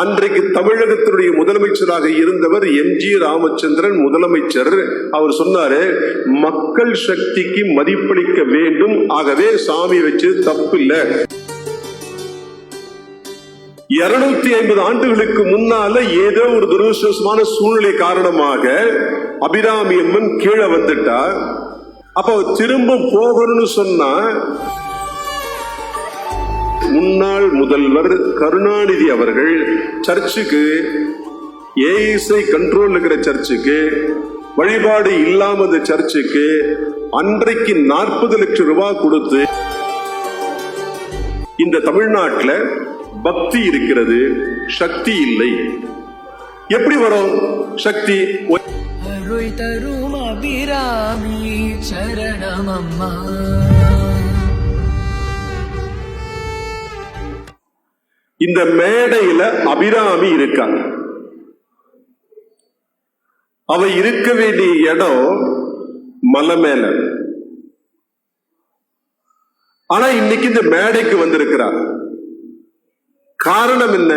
அன்றைக்கு தமிழகத்தினுடைய முதலமைச்சராக இருந்தவர் எம். ஜி. ராமச்சந்திரன் முதலமைச்சர். அவர் சொன்னாரு மக்கள் சக்திக்கு மதிப்பளிக்க வேண்டும். ஆகவே சாமி வச்சு தப்பு இல்லை இருநூத்தி ஐம்பது ஆண்டுகளுக்கு முன்னால ஏதோ ஒரு துரதிருஷ்டமான சூழ்நிலை காரணமாக அபிராமி அம்மன் கீழே வந்துட்டா. அப்ப திரும்ப போகணும்னு சொன்னா முன்னாள் முதல்வர் கருணாநிதி அவர்கள் சர்ச்சுக்கு ஏஎஸ்ஐ கண்ட்ரோல் இருக்கிற சர்ச்சுக்கு வழிபாடு இல்லாம சர்ச்சுக்கு அன்றைக்கு நாற்பது லட்சம் ரூபாய் கொடுத்து இந்த தமிழ்நாட்டில் பக்தி இருக்கிறது சக்தி இல்லை. எப்படி வரும் சக்தி? அருள் தரும் அபிராமி சரணமம்மா இந்த மேடையில அபிராமி இருக்காங்க. அவ இருக்க வேண்டிய இடம் மலை மேல. ஆனா இன்னைக்கு இந்த மேடைக்கு வந்திருக்கிறார் காரணம் என்ன?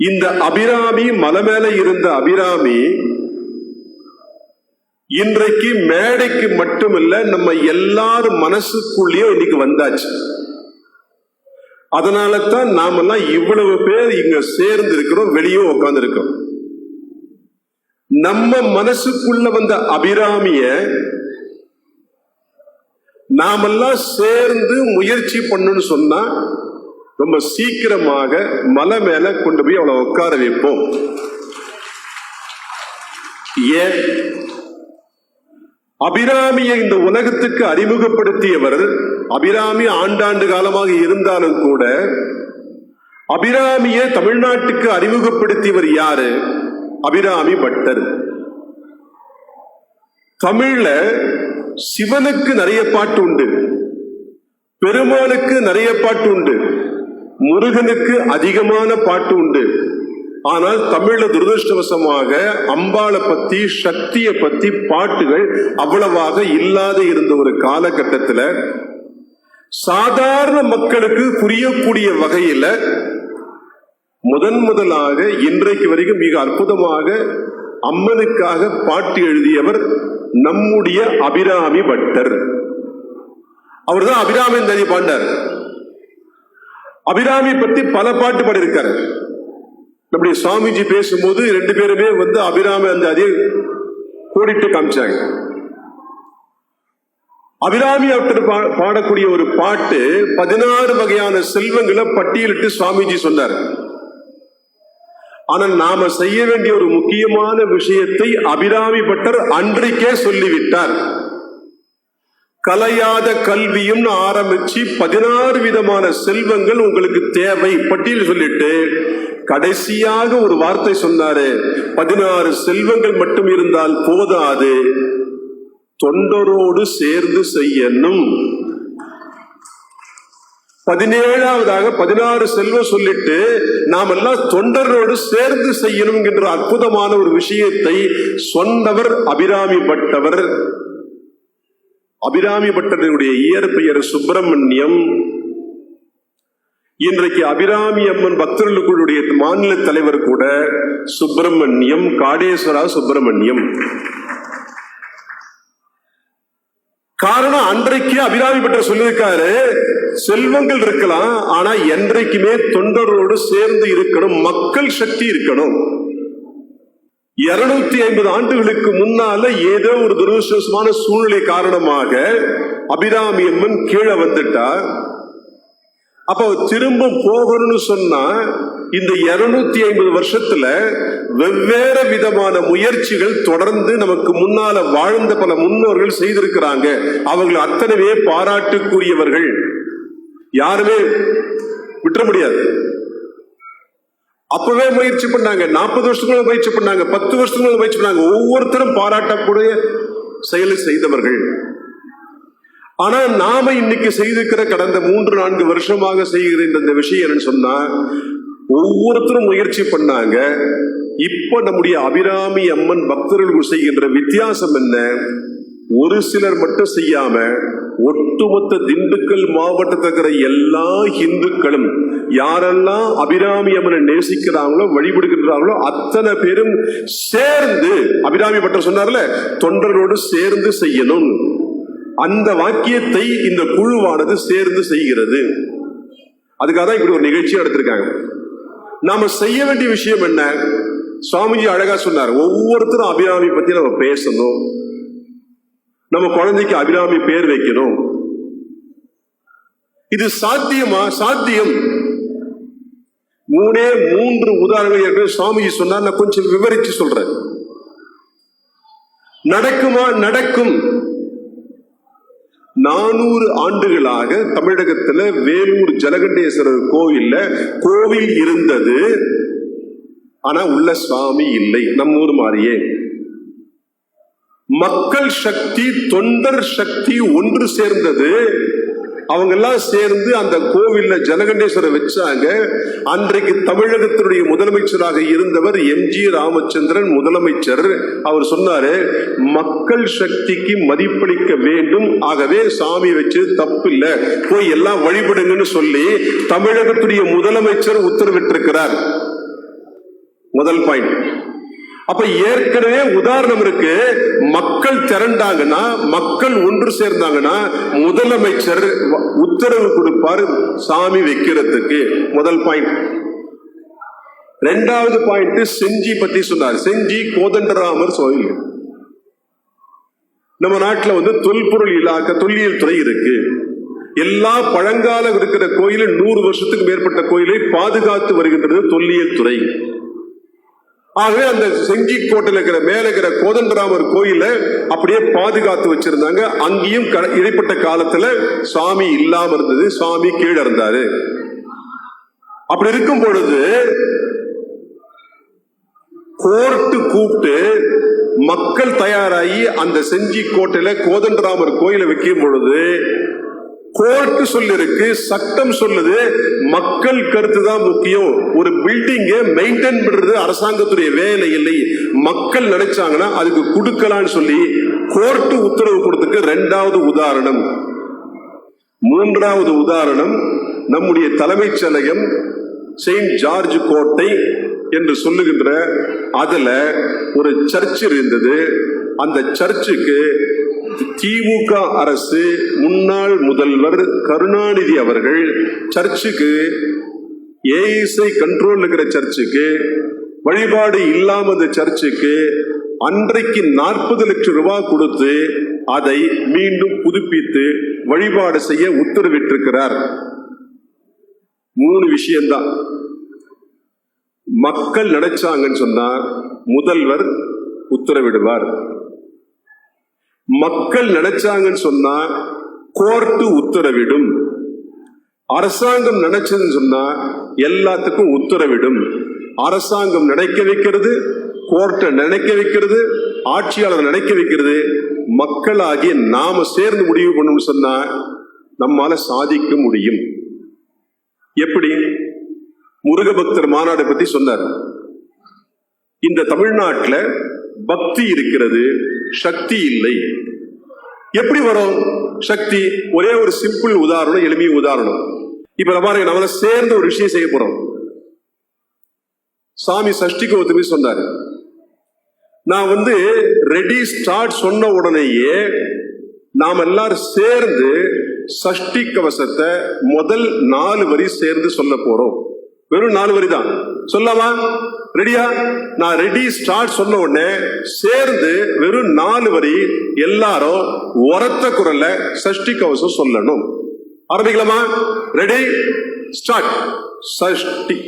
இந்த அபிராமி மலை மேல இருந்த அபிராமி இன்றைக்கு மேடைக்கு மட்டுமில்ல நம்ம எல்லாரும் மனசுக்குள்ளேயும் இன்னைக்கு வந்தாச்சு. அதனால தான் நாமெல்லாம் இவ்வளவு பேர் இங்க சேர்ந்து இருக்கிறோம் வெளியே உட்கார்ந்து இருக்கோம் நம்ம மனசுக்குள்ள வந்த அபிராமிய நாமெல்லாம் சேர்ந்து முயற்சி பண்ணணும்னு சொன்னா ரொம்ப சீக்கிரமாக மலை மேல கொண்டு போய் அவளை உட்கார வைப்போம். ஏன்? அபிராமியை இந்த உலகத்துக்கு அறிமுகப்படுத்தியவர் அபிராமி ஆண்டாண்டு காலமாக இருந்தாலும் கூட அபிராமியை தமிழ்நாட்டுக்கு அறிமுகப்படுத்தியவர் யாரு? அபிராமி பட்டர். தமிழ்ல சிவனுக்கு நிறைய பாட்டு உண்டு பெருமானுக்கு நிறைய பாட்டு உண்டு முருகனுக்கு அதிகமான பாட்டு உண்டு. ஆனால் தமிழ்ல துரதிருஷ்டவசமாக அம்பாளை பத்தி சக்தியை பத்தி பாட்டுகள் அவ்வளவாக இல்லாத இருந்த ஒரு காலகட்டத்தில் சாதாரண மக்களுக்கு புரியக்கூடிய வகையில முதன் முதலாக இன்றைக்கு வரைக்கும் மிக அற்புதமாக அம்மனுக்காக பாட்டு எழுதியவர் நம்முடைய அபிராமி பட்டர். அவர்தான் அபிராமி நதி பாண்டார் அபிராமி பற்றி பல பாட்டு பாடியிருக்காரு. நம்முடைய சுவாமிஜி பேசும்போது ரெண்டு பேருமே வந்து அபிராமி அந்த அதே கோடிட்டு காமிச்சாங்க. அபிராமி அவர்கள் பா- பாடக்கூடிய ஒரு பாட்டு பதினாறு வகையான செல்வங்களை பட்டியலிட்டு சுவாமிஜி சொன்னார். ஆனால் நாம செய்ய வேண்டிய ஒரு முக்கியமான விஷயத்தை அபிராமி பட்டர் அன்றைக்கே சொல்லிவிட்டார். கலையாத கல்வியும் ஆரம்பிச்சு பதினாறு விதமான செல்வங்கள் உங்களுக்கு தேவை பட்டியல் சொல்லிட்டு கடைசியாக ஒரு வார்த்தை சொன்னாரு. பதினாறு செல்வங்கள் மட்டும் இருந்தால் போதாது. தொண்டரோடு சேர்ந்து செய்யணும். பதினேழாவதாக பதினாறு செல்வம் சொல்லிட்டு நாம் எல்லாம் தொண்டரோடு சேர்ந்து செய்யணும் என்ற அற்புதமான ஒரு விஷயத்தை சொன்னவர் அபிராமி பட்டவர். அபிராமி பட்டருடைய இயற்பெயர் சுப்பிரமணியம். இன்றைக்கு அபிராமி அம்மன் பக்தர்களுடைய மாநில தலைவர் கூட சுப்பிரமணியம் காடேஸ்வரா சுப்பிரமணியம். காரணம் அன்றைக்கு அபிராமி பட்டர் சொல்லியிருக்காரு. செல்வங்கள் இருக்கலாம் ஆனா என்றைக்குமே தொண்டரோடு சேர்ந்து இருக்கணும் மக்கள் சக்தி இருக்கணும். இருநூத்தி ஐம்பது ஆண்டுகளுக்கு முன்னால ஏதோ ஒரு துரதிருஷ்டமான சூழ்நிலை காரணமாக அபிராமி அம்மன் கீழே வந்துட்டா. அப்போ திரும்ப போகணும்னு சொன்னா இந்த இருநூத்தி ஐம்பது வருஷத்துல வெவ்வேறு விதமான முயற்சிகள் தொடர்ந்து நமக்கு முன்னால வாழ்ந்த பல முன்னோர்கள் செய்திருக்கிறாங்க. அவர்கள் அத்தனைவே பாராட்டுக்குரியவர்கள். யாருமே விட்டுற முடியாது. அப்பவே முயற்சி பண்ணாங்க. நாற்பது வருஷங்களும் முயற்சி பண்ணாங்க. பத்து வருஷங்களும் முயற்சி பண்ணாங்க. ஒவ்வொருத்தரும் பாராட்டக்கூடிய செயலை செய்தவர்கள். ஆனா நாம இன்னைக்கு செய்திருக்கிற கடந்த மூன்று நான்கு வருஷமாக செய்கிற இந்த விஷயம் என்னன்னு சொன்னா ஒவ்வொருத்தரும் முயற்சி பண்ணாங்க. இப்ப நம்முடைய அபிராமி அம்மன் பக்தர்கள் செய்கின்ற வித்தியாசம் என்ன? ஒரு சிலர் மட்டும் செய்யாம ஒட்டுமொத்த திண்டுக்கல் மாவட்டத்தில் இருக்கிற எல்லா இந்துக்களும் யாரெல்லாம் அபிராமி அம்மனை நேசிக்கிறாங்களோ வழிபடுகின்றார்களோ அத்தனை பேரும் சேர்ந்து அபிராமி பட்டர் சொன்னார்ல தொண்டரோடு சேர்ந்து செய்யணும். அந்த வாக்கியத்தை இந்த குழுவானது சேர்ந்து செய்கிறது. அதுக்காக தான் இப்படி ஒரு நிகழ்ச்சி நடத்திருக்காங்க. நாம செய்ய வேண்டிய விஷயம் என்ன? சுவாமிஜி அழகா சொன்னார் ஒவ்வொருத்தரும் அபிராமி பத்தி நம்ம பேசணும். நம்ம குழந்தைக்கு அபிராமி பேர் வைக்கணும். இது சாத்தியமா? சாத்தியம். மூணே மூன்று உதாரணங்கள் ஏற்கனவே சுவாமிஜி சொன்னார் நான் கொஞ்சம் விவரிச்சு சொல்றேன். நடக்குமா? நடக்கும். நானூறு ஆண்டுகளாக தமிழகத்துல வேலூர் ஜலகண்டேஸ்வரர் கோவில்ல கோவில் இருந்தது. ஆனா உள்ள சுவாமி இல்லை. நம்ம ஊர் மாதிரியே. மக்கள் சக்தி தொண்டர் சக்தி ஒன்று சேர்ந்தது. அவங்க எல்லாம் சேர்ந்து அந்த கோவில்ல ஜனகண்டேஸ்வரர் வச்சாங்க. அன்றைக்கு தமிழகத்தினுடைய முதலமைச்சராக இருந்தவர் எம் ஜி ராமச்சந்திரன் முதலமைச்சர். அவர் சொன்னாரு மக்கள் சக்திக்கு மதிப்பளிக்க வேண்டும். ஆகவே சாமி வச்சு தப்பில்லை. போய் எல்லாம் வழிபடுங்கன்னு சொல்லி தமிழகத்துடைய முதலமைச்சர் உத்தரவிட்டிருக்கிறார். முதல் பாயிண்ட். அப்ப ஏற்கனவே உதாரணம் இருக்கு. மக்கள் திரண்டாங்கன்னா மக்கள் ஒன்று சேர்ந்தாங்கன்னா முதலமைச்சர் உத்தரவு கொடுப்பார் சாமி வைக்கிறதுக்கு. முதல் பாயிண்ட் ரெண்டாவது பாயிண்ட் செஞ்சி பத்தி சொன்னார். செஞ்சி கோதண்டராமர் கோயில் நம்ம நாட்டில் வந்து தொல்பொருள் இலாக்க தொல்லியல் துறை இருக்கு. எல்லா பழங்கால இருக்கிற கோயிலும் நூறு வருஷத்துக்கு மேற்பட்ட கோயிலை பாதுகாத்து வருகின்றது தொல்லியல் துறை. ஆகவே அந்த செஞ்சி இருக்கிற மேல இருக்கிற கோதண்டராமர் கோயில அப்படியே பாதுகாத்து வச்சிருந்தாங்க. அங்கேயும் இடைப்பட்ட காலத்துல சுவாமி இல்லாம இருந்தது. சுவாமி கீழே இருந்தாரு அப்படி இருக்கும் பொழுது கோர்ட்டு கூப்பிட்டு மக்கள் தயாராகி அந்த செஞ்சி கோட்டையில கோதண்டராமர் கோயிலை வைக்கும் பொழுது கோர்ட்டு சொல்லிருக்கு சட்டம் சொல்லுது. மக்கள் கருத்து தான் முக்கியம். ஒரு பில்டிங்கை மெயின்டைன் பண்றது அரசாங்கத்துடைய வேலை இல்லை. மக்கள் நினைச்சாங்கன்னா அதுக்கு கொடுக்கலான்னு சொல்லி கோர்ட்டு உத்தரவு கொடுத்துக்கு ரெண்டாவது உதாரணம். மூன்றாவது உதாரணம் நம்முடைய தலைமைச் செயலகம் செயின்ட் ஜார்ஜ் கோட்டை என்று சொல்லுகின்ற அதுல ஒரு சர்ச் இருந்தது. அந்த சர்ச்சுக்கு திமுக அரசு முன்னாள் முதல்வர் கருணாநிதி அவர்கள் சர்ச்சுக்கு ஏஎஸ்ஐ கண்ட்ரோல் இருக்கிற சர்ச்சுக்கு வழிபாடு இல்லாம அந்த சர்ச்சுக்கு அன்றைக்கு நாற்பது லட்சம் ரூபாய் கொடுத்து அதை மீண்டும் புதுப்பித்து வழிபாடு செய்ய உத்தரவிட்டிருக்கிறார். மூணு விஷயம்தான். மக்கள் நினைச்சாங்கன்னு சொன்னா முதல்வர் உத்தரவிடுவார். மக்கள் நினைச்சாங்கன்னு சொன்னா கோர்ட்டு உத்தரவிடும். அரசாங்கம் நினைச்சதுன்னு சொன்னா எல்லாத்துக்கும் உத்தரவிடும். அரசாங்கம் நினைக்க வைக்கிறது கோர்ட்டை நினைக்க வைக்கிறது ஆட்சியாளர் நினைக்க வைக்கிறது மக்களாகிய நாம சேர்ந்து முடிவு பண்ணணும்னு சொன்னா நம்மால சாதிக்க முடியும். எப்படி? முருகபக்தர் மாநாடு பத்தி சொன்னார். இந்த தமிழ்நாட்டில் பக்தி இருக்கிறது சக்தி இல்லை. எப்படி வரும்? சக்தி ஒரே ஒரு சிம்பிள் உதாரணம் எளிமைய உதாரணம். இப்ப நம்ம பாருங்க நம்மள சேர்ந்து ஒரு விஷயம் செய்ய போறோம். சாமி சஷ்டிக்கு ஒருத்தமே சொன்னாரு. நான் வந்து ரெடி ஸ்டார்ட் சொன்ன உடனேயே நாம் எல்லாரும் சேர்ந்து சஷ்டி கவசத்தை முதல் நாலு வரி சேர்ந்து சொல்ல போறோம். வெறும் நாலு வரி தான் சொல்லாமா ரெடியா நான் ரெடி ஸ்டார்ட் சொன்ன உடனே சேர்ந்து வெறும் நாலு வரி எல்லாரும் உரத்த குரல்ல சஷ்டி கவசம் சொல்லணும். ஆரம்பிக்கலாமா? Ready start Sashti.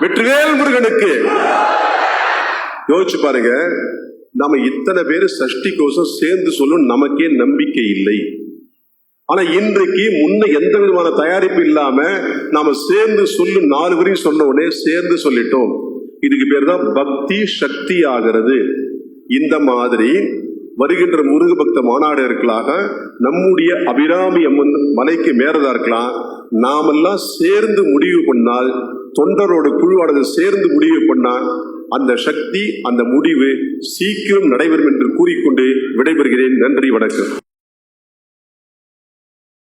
வெற்றிவேல் முருகனுக்கு. யோசிச்சு பாருங்க. நம்ம இத்தனை பேர் சஷ்டி கோஷம் சேர்ந்து சொல்லும் நமக்கே நம்பிக்கை இல்லை. ஆனா இன்றைக்கு முன்ன எந்த விதமான தயாரிப்பு இல்லாம நாம சேர்ந்து சொல்லும் நாலு வரையும் சொன்ன உடனே சேர்ந்து சொல்லிட்டோம். இதுக்கு பேர் தான் பக்தி சக்தி ஆகிறது. இந்த மாதிரி வருகின்ற முருக பக்த மாநாடுகளாக நம்முடைய அபிராமி அம்மன் மலைக்கு மேறதா இருக்கலாம். நாமெல்லாம் சேர்ந்து முடிவு பண்ணால் தொண்டரோட குழுவானது சேர்ந்து முடிவு பண்ணால் அந்த சக்தி அந்த முடிவு சீக்கிரம் நடைபெறும் என்று கூறிக்கொண்டு விடைபெறுகிறேன். நன்றி வணக்கம்.